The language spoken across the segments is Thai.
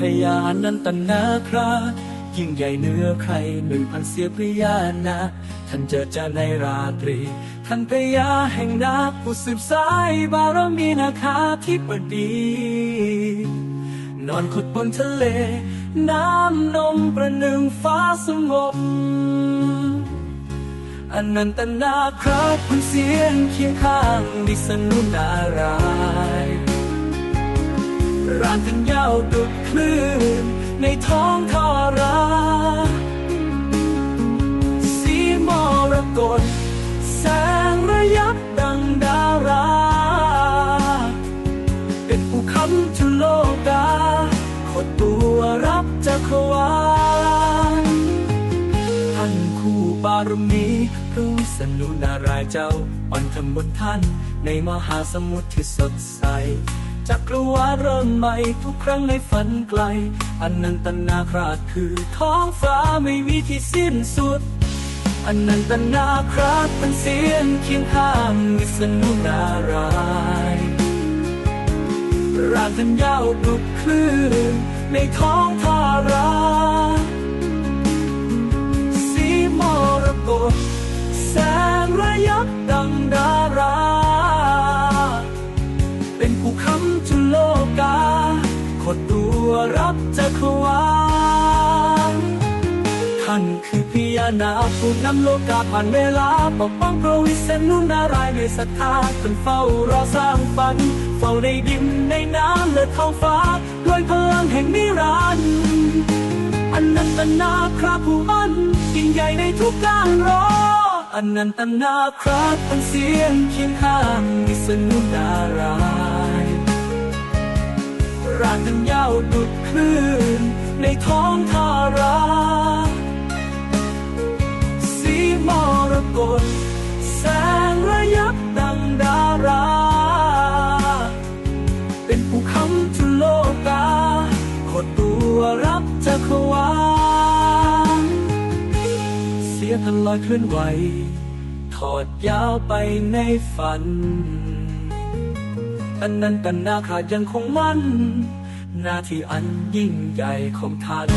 พญานันตนาครายิ่งใหญ่เหนือใครหนึ่งพันเสียพระยานาท่านเจอจะในราตรี ท่านพญาแห่งนาผู้สืบสายบารมีนาคาที่ปดี นอนขดบนทะเล น้ำนมประหนึ่งฟ้าสงบอนันตนาคราชคุณเสียงเคียงข้างดิสนุนารายณ์ รานทั้งยาวดุดคลื่น ในท้องทาราสีมรกตแสงระยับดังดารา เป็นผู้คำจุโลกาขดตัวรับจักรวาลท่านคู่บารมีพระวิษณุนารายเจ้าอ่อนทำบนท่าน ในมหาสมุทรที่สดใส จักรวาลเริ่มใหม่ทุกครั้งในฝันไกล อันันตนาคราชคือท้องฟ้าไม่มีที่สิ้นสุด อันันตนาคราชเป็นเสียงเคียงข้างวิษณุนารายรางทันยาวดุดคลื่นในท้องทาราสีมรกตแสงระยับดังดา รับจักรวาลท่านคือพญานาคผู้นำโลกาผ่านเวลาปกป้องพระวิษณุนารายณ์ด้วยศรัทธาจนเฝ้ารอสร้างฝัน เฝ้าในดินในน้ำและท้องฟ้า ด้วยพลังแห่งนิรันดร์อนันตนาคราผู้อันยิ่งใหญ่ในทุกการรออนันตนาคราเป็นเสียงเคียงข้างวิษณุนารายณ์ รางทั้งยาวดุดคลื่น ในท้องทารา สีมรกตแสงระยับดังดารา เป็นผู้คำจุโลกาขดตัวรับจักรวาลเสียทันลอยเคลื่อนไหว ถอดยาวไปในฝัน อันนั้นตันนาขาดยังคงมั่น หน้าที่อันยิ่งใหญ่ของท่าน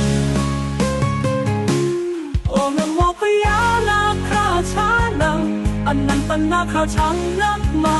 โอ้นโมพยานาคราชานัง อันนั้นตนาคราชังนักมา